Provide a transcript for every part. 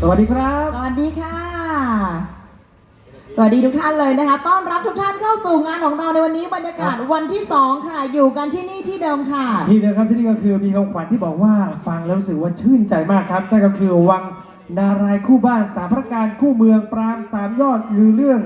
สวัสดีครับ สวัสดีค่ะ สวัสดีทุกท่านเลยนะคะ ต้อนรับทุกท่านเข้าสู่งานของเราในวันนี้บรรยากาศวันที่ 2 ค่ะ อยู่กันที่นี่ที่เดิมค่ะ ที่เดิมครับที่นี่ก็คือมีคำขวัญที่บอกว่าฟังแล้วรู้สึกว่าชื่นใจมากครับนั่นก็คือวังนารายณ์คู่บ้านสามพระการคู่เมืองปรามสามยอดลือเรื่อง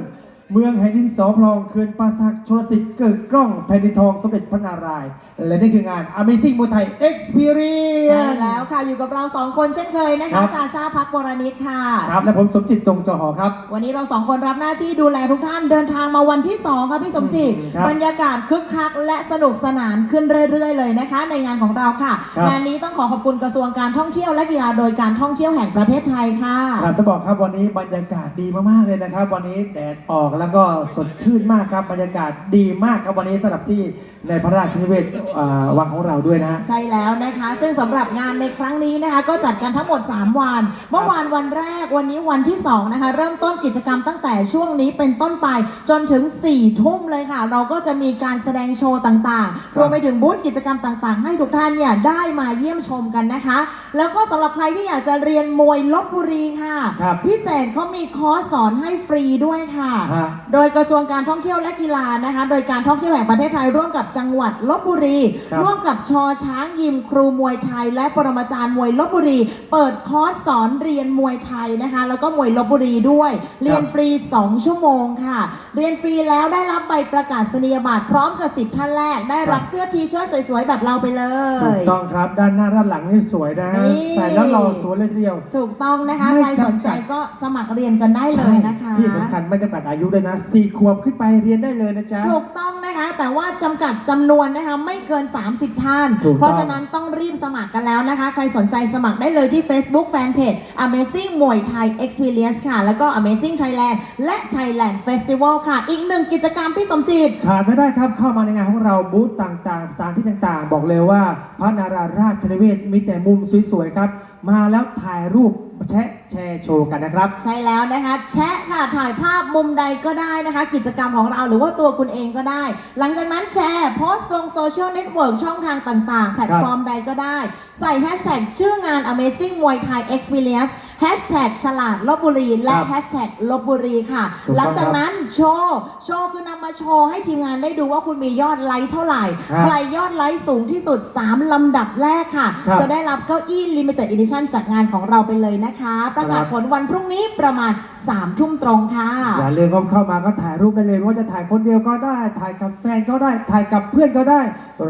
เมืองแห่งดินสอพลองเขื่อนปราสักชลสิทธิ์เกิดกล้องแผ่นดินทองสมเด็จพระนารายณ์และนี่คืองาน Amazing มวยไทย Experience ใช่แล้วค่ะ อยู่กับเราสองคนเช่นเคยนะครัคะ บ ชาชาพักวรนิตค่ะ ครับและผมสมจิตจงจอหอครับ วันนี้เราสองคนรับหน้าที่ดูแลทุกท่านเดินทางมาวันที่ 2 ค่ะพี่สมจิต อืมครับบรรยากาศคึกคัก และสนุกสนานขึ้นเรื่อย ๆ เลยนะคะ ในงานของเราค่ะ ครับ งานนี้ต้องขอขอบคุณกระทรวงการท่องเที่ยวและกีฬาโดยการท่องเที่ยวแห่งประเทศไทยค่ะ ครับจะบอกครับวันนี้บรรยากาศดีมากๆเลยนะครับ วันนี้แดดออกแล้วก็สดชื่นมากครับบรรยากาศดีมากครับวันนี้สำหรับที่ในพระราชนิเวศอ่าวังของเราด้วยนะฮะ ใช่แล้วนะคะ ซึ่งสำหรับงานในครั้งนี้นะคะ ก็จัดกันทั้งหมด 3 วัน เมื่อวานวันแรกวันนี้วันที่ 2 นะคะ เริ่มต้นกิจกรรมตั้งแต่ช่วงนี้เป็นต้นไปจนถึง4ทุ่มเลยค่ะ เราก็จะมีการแสดงโชว์ต่างครับๆรวมไปถึงบูธกิจกรรมต่างๆ ให้ทุกท่านเนี่ยได้มาเยี่ยมชมกันนะคะ แล้วก็สำหรับใครที่อยากจะเรียนมวยลบบุรีค่ะ ครับพิเศษเขามีคอร์สสอนให้ฟรีด้วยค่ะ ฮะโดยกระทรวงการท่องเที่ยวและกีฬานะคะ โดยการท่องเที่ยวแห่งประเทศไทยร่วมกับจังหวัดลบบุรี ครับร่วมกับชอช้างยิมครูมวยไทย และปรมาจารย์มวยลบบุรี เปิดคอร์สสอนเรียนมวยไทยนะคะ แล้วก็มวยลบบุรีด้วย เรียนฟรี 2 ชั่วโมงค่ะ เรียนฟรีแล้วได้รับใบประกาศนียบัตรพร้อมกับสิบท่านแรก ได้รับเสื้อทีเชิ้ตสวยๆแบบเราไปเลถูยกต้องครับด้านหน้าด้านหลังนี่สวยนะฮะนี่ ใส่แล้วหล่อสวยเลยทีเดียว ถูกต้องนะคะ ไม่ใครสนใจจำกัด ก็สมัครเรียนกันได้เลยนะคะ ที่สำคัญไม่จำกัดอายุด้วยนะสี่ขวบขึ้นไปเรียนได้เลยนะจ๊ะ ถูกต้องนะคะ แต่ว่าจำกัดจำนวนนะคะไม่เกิน 30 ท่าน ถูกต้อง เพราะฉะนั้นต้องรีบสมัครกันแล้วนะคะ ใครสนใจสมัครได้เลยที่ Facebook Fanpage Amazing มวยไทย Experience ค่ะ แล้วก็ Amazing Thailand และ Thailand Festival ค่ะ อีกหนึ่งกิจกรรมพี่สมจิต ขาดไม่ได้ครับเข้ามาในงานของเราบูธต่างๆ สถานที่ต่างๆ บอกเลยว่าพระนาราราชนิเวศมีแต่มุมสวยๆครับ มาแล้วถ่ายรูปแชะ แชร์โชว์กันนะครับ ใช่แล้วนะคะ แชะค่ะถ่ายภาพมุมใดก็ได้นะคะ กิจกรรมของเราหรือว่าตัวคุณเองก็ได้ หลังจากนั้นแชร์โพสต์ลงโซเชียลเน็ตเวิร์กช่องทางต่างๆ แพลตฟอร์มใดก็ได้ ใส่แฮชแท็กชื่องาน Amazing มวยไทย Experience แฮชแท็กฉลาดลบบุรี และครับแฮชแท็กลบบุรีค่ะ ถูกต้องหลังจากนั้นโชว์ โชว์คือนำมาโชว์ให้ทีมงานได้ดูว่าคุณมียอดไลค์เท่าไหร่ ครับใครยอดไลค์สูงที่สุด 3 ลำดับแรกค่ะ ครับ จะได้รับเก้าอี้ Limited Edition จากงานของเราไปเลยนะคะประกาศครับผลวันพรุ่งนี้ประมาณ3ามทุ่มตรงค่ะ อย่าลืมครับเข้ามาก็ถ่ายรูปได้เลยไม่ว่าจะถ่ายคนเดียวก็ได้ ถ่ายกับแฟนก็ได้ ถ่ายกับเพื่อนก็ได้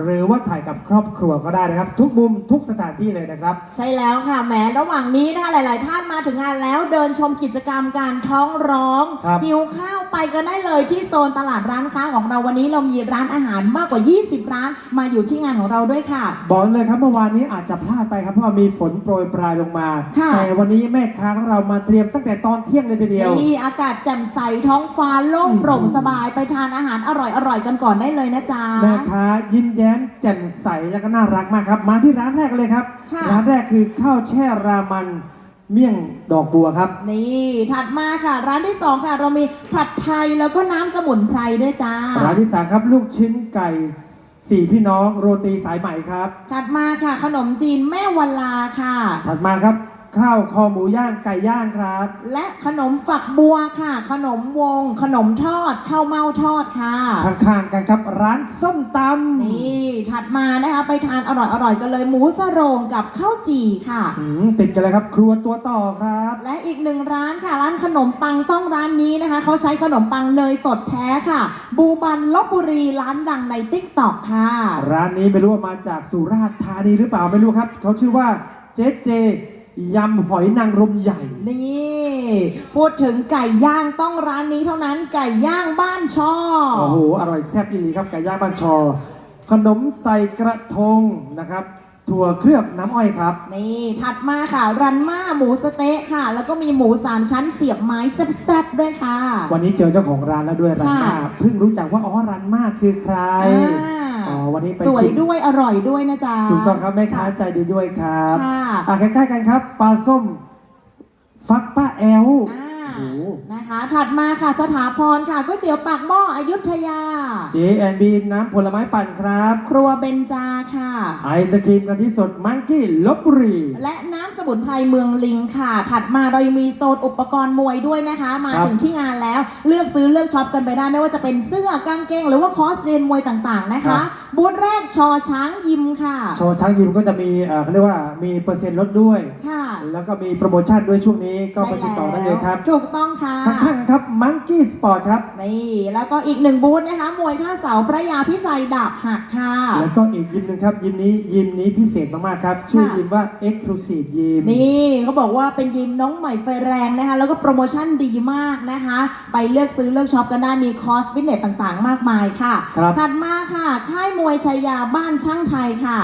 หรือว่าถ่ายกับครอบครัวก็ได้นะครับ ทุกมุมทุกสถานที่เลยนะครับ ใช่แล้วค่ะแหม้ระหว่างนี้นะคะหลาย ๆ ท่านมาถึงงานแล้วเดินชมกิจกรรมการท้องร้องครับ หิวข้าวไปกันได้เลยที่โซนตลาดร้านค้าของเราวันนี้เรามีร้านอาหารมากกว่า 20 ร้าน มาอยู่ที่งานของเราด้วยค่ะ บอกเลยครับเมื่อวานนี้อาจจะพลาดไปครับเพราะว่ามีฝนโปรยปลายลงมา ค่ะ แต่วันนี้แม่ค้าของเรามาเตรียมตั้งแต่ตอนเที่ยงเลยทีเดียว นี่อากาศแจ่มใสท้องฟ้าโล่งโปร่งสบายไปทานอาหารอร่อยๆกันก่อนได้เลยนะจ๊ะ แม่ค้ายิ้มแย้มแจ่มใสแล้วก็น่ารักมากครับ มาที่ร้านแรกเลยครับ ค่ะ ร้านแรกคือข้าวแช่รามันเมี่ยงดอกบัวครับ นี่ถัดมาค่ะ ร้านที่สองค่ะ เรามีผัดไทยแล้วก็น้ำสมุนไพรด้วยจ้า ร้านที่สามครับลูกชิ้นไก่สี่พี่น้องโรตีสายไหมครับ ถัดมาค่ะ ขนมจีนแม่วันลาค่ะ ถัดมาครับ ข้าวคอหมูย่างไก่ย่างครับ และขนมฝักบัวค่ะ ขนมวง ขนมทอดข้าวเม่าทอดค่ะ ข้างๆกันครับร้านส้มตำนี่ถัดมานะคะไปทานอร่อยๆกันเลย หมูสโรงกับข้าวจี่ค่ะ อืมติดกันเลยครับ ครัวตัวต่อครับ และอีกหนึ่งร้านค่ะ ร้านขนมปังต้องร้านนี้นะคะเขาใช้ขนมปังเนยสดแท้ค่ะ บูบันลบบุรีร้านดังในติ๊กต็อกค่ะ ร้านนี้ไม่รู้ว่ามาจากสุราษฎร์ธานีหรือเปล่าไม่รู้ครับเขาชื่อว่าเจ๊เจ ยำหอยนางรมใหญ่ นี่ พูดถึงไก่ย่างต้องร้านนี้เท่านั้นไก่ย่างบ้านช่อโอ้โห อร่อยแซ่บจริงๆครับไก่ย่างบ้านชอ ขนมใส่กระทงนะครับ ถั่วเคลือบน้ำอ้อยครับ นี่ถัดมาค่ะ รันม่าหมูสะเต๊ะค่ะ แล้วก็มีหมูสามชั้นเสียบไม้แซ่บๆด้วยค่ะ วันนี้เจอเจ้าของร้านแล้วด้วยรันมาค่ะ เพิ่งรู้จักว่าอ๋อรันมาคือใคร อ่า อ๋อวันนี้ไปสวยชิมด้วยอร่อยด้วยนะจ๊ะถูกต้องครับแม่ค้าใจดีด้วยครับค่ะอะใกล้ๆกันครับปลาส้ม ฟักป้าแอลอ่าโอ้โหนะคะ ถัดมาค่ะสถาพรค่ะก๋วยเตี๋ยวปากหม้ออยุธยา J&B น้ำผลไม้ปั่นครับ ครัวเบนจาค่ะ ไอศครีมกะทิสดมังกี้ลบบุรี และน้ำสสมุนไพรเมืองลิงค่ะ ถัดมาเรายังมีโซนอุปกรณ์มวยด้วยนะคะ มาครับ ถึงที่งานแล้วเลือกซื้อเลือกช็อปกันไปได้ ไม่ว่าจะเป็นเสื้อกางเกงหรือว่าคอร์สเรียนมวยต่างๆนะคะ บูธแรกชอช้างยิมค่ะ โชว์ช้างยิมก็จะมีเอ่อเขาเรียกว่ามีเปอร์เซ็นต์ลดด้วย ค่ะแล้วก็มีโปรโมชั่นด้วยช่วงนี้ก็ไปติดต่อได้เลยครับ ถูกต้องค่ะ ข้างๆกันครับมังกี้สปอร์ตครับ นี่แล้วก็อีกหนึ่งบูธนะคะ มวยท่าเสาพระยาพิชัยดาบหักค่ะ แล้วก็อีกยิมหนึ่งครับ ยิมนี้ยิมนี้พิเศษมากๆครับ ชื่อค่ะ ยิมว่า Exclusive ยิมนี่เขาบอกว่าเป็นยิมน้องใหม่ไฟแรงนะคะ แล้วก็โปรโมชั่นดีมากนะคะ ไปเลือกซื้อเลือกช็อปกันได้มีคอร์สฟิตเนสต่างๆ มากมายค่ะครับ ถัดมาค่ะ ค่ายมวยชัยยาบ้านช่างไทยค่ะ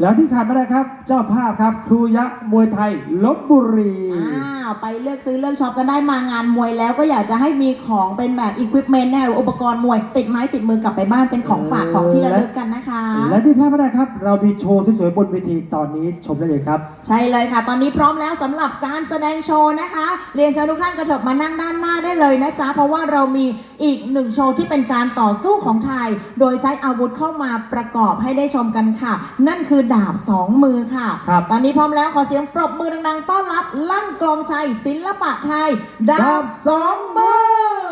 แล้วที่ขาดไม่ได้ครับ เจ้าภาพครับ ครูยะมวยไทยลบบุรีอ้าวไปเลือกซื้อเลือกช็อปกันได้มางานมวยแล้วก็อยากจะให้มีของเป็นแบบอุปกรณ์เนี่ยหรืออุปกรณ์มวยติดไม้ติดมือกลับไปบ้านเป็นของฝากของที่ระลึกกันนะคะ และที่พลาดไม่ได้ครับ เรามีโชว์สวยๆบนเวทีตอนนี้ชมได้เลยครับ ใช่เลยค่ะ ตอนนี้พร้อมแล้วสำหรับการแสดงโชว์นะคะ เรียนเชิญทุกท่านกระเถิบมานั่งด้านหน้าได้เลยนะจ๊ะเพราะว่าเรามีอีกหนึ่งโชว์ที่เป็นการต่อสู้ของไทย โดยใช้อาวุธเข้ามาประกอบให้ได้ชมกันค่ะ นั่นคือดาบสองมือค่ะครับตอนนี้พร้อมแล้วขอเสียงปรบมือดังๆ ต้อนรับลั่นกลองชัยศิลปะไทยดาบสองมือ